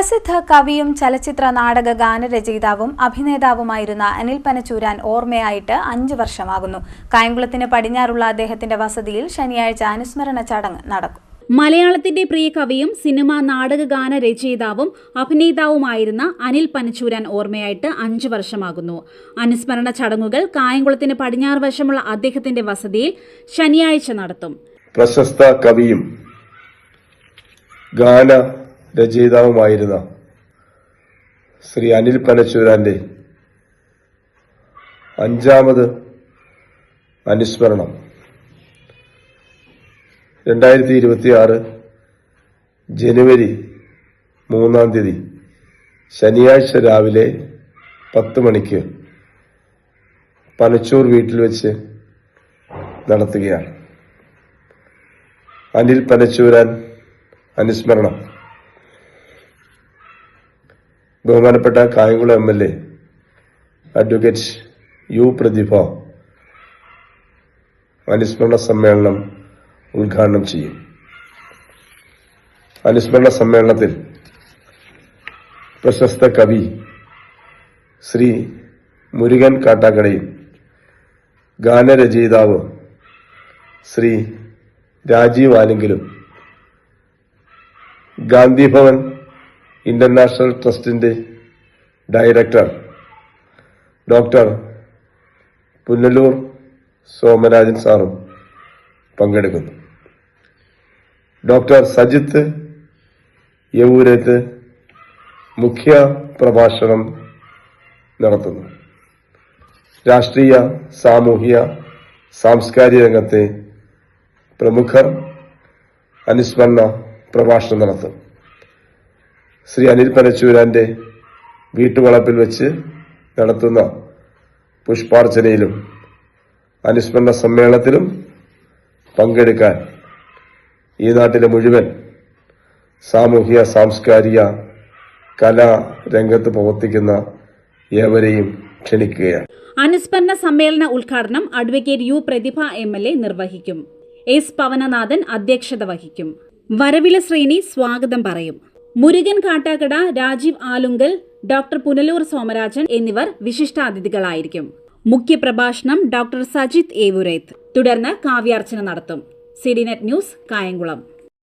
പ്രസിദ്ധ കവിയും ചലച്ചിത്ര നാടക ഗാനരചയിതാവും അഭിനേതാവുമായിരുന്ന അനിൽ പനച്ചൂരാൻ ഓർമ്മയായിട്ട് അഞ്ചു വർഷമാകുന്നു. കായംകുളത്തിന് പടിഞ്ഞാറുള്ള അദ്ദേഹത്തിന്റെ വസതിയിൽ ശനിയാഴ്ച അനുസ്മരണ ചടങ്ങ് നടക്കും. മലയാളത്തിന്റെ പ്രിയ കവിയും സിനിമ നാടകഗാന രചയിതാവും അഭിനേതാവുമായിരുന്ന അനിൽ പനച്ചൂരാൻ ഓർമ്മയായിട്ട് അഞ്ചു വർഷമാകുന്നു. അനുസ്മരണ ചടങ്ങുകൾ കായംകുളത്തിന് പടിഞ്ഞാറ് വശമുള്ള അദ്ദേഹത്തിന്റെ വസതിയിൽ ശനിയാഴ്ച നടത്തും. പ്രശസ്ത കവിയും ഗാന രചയിതാവുമായിരുന്ന ശ്രീ അനിൽ പനച്ചൂരാന്റെ അഞ്ചാമത് അനുസ്മരണം. രണ്ടായിരത്തി ഇരുപത്തിയാറ് ജനുവരി മൂന്നാം തീയതി ശനിയാഴ്ച രാവിലെ പത്ത് മണിക്ക് പനച്ചൂർ വീട്ടിൽ വെച്ച് നടത്തുകയാണ്. അനിൽ പനച്ചൂരാൻ അനുസ്മരണം. ബഹുമാനപ്പെട്ട Kayamkulam M L A advocate U Prathibha അനുസ്മരണ സമ്മേളനം ഉദ്ഘാടനം ചെയ്യും. അനുസ്മരണ സമ്മേളനത്തിൽ പ്രശസ്ത കവി ശ്രീ മുരുകൻ കാട്ടാക്കടയും ഗാനരചയിതാവ് ശ്രീ രാജീവ് ആലെങ്കിലും ഗാന്ധി ഭവൻ ഇന്റർനാഷണൽ ട്രസ്റ്റിന്റെ ഡയറക്ടർ ഡോക്ടർ പുനലൂർ സോമരാജൻ സാറും പങ്കെടുക്കുന്നു. ഡോക്ടർ സജിത്ത് യവൂരത്ത് മുഖ്യ പ്രഭാഷണം നടത്തുന്നു. രാഷ്ട്രീയ സാമൂഹ്യ സാംസ്കാരിക രംഗത്തെ പ്രമുഖർ അനുസ്മരണ പ്രഭാഷണം നടത്തും. ശ്രീ അനിൽ പനച്ചൂരാന്റെ വീട്ടുവളപ്പിൽ വെച്ച് നടത്തുന്ന പുഷ്പാർച്ചനയിലും അനുസ്മരണ സമ്മേളനത്തിലും പങ്കെടുക്കാൻ ഈ നാട്ടിലെ മുഴുവൻ സാമൂഹിക സാംസ്കാരിക കലാ രംഗത്ത് പ്രവർത്തിക്കുന്ന ഏവരെയും ക്ഷണിക്കുകയാണ്. അനുസ്മരണ സമ്മേളന ഉദ്ഘാടനം advocate U Prathibha M L A നിർവഹിക്കും. എസ് പവനനാഥൻ അധ്യക്ഷത വഹിക്കും. വരവില ശ്രേണി സ്വാഗതം പറയും. മുരുകൻ കാട്ടാക്കട രാജീവ് ആലുങ്കൽ ഡോക്ടർ പുനലൂർ സോമരാജൻ എന്നിവർ വിശിഷ്ടാതിഥികളായിരിക്കും. മുഖ്യപ്രഭാഷണം ഡോക്ടർ സജിത് ഏവുരേത്ത്. തുടർന്ന് കാവ്യാർച്ചന നടത്തും. CDNet news Kayamkulam.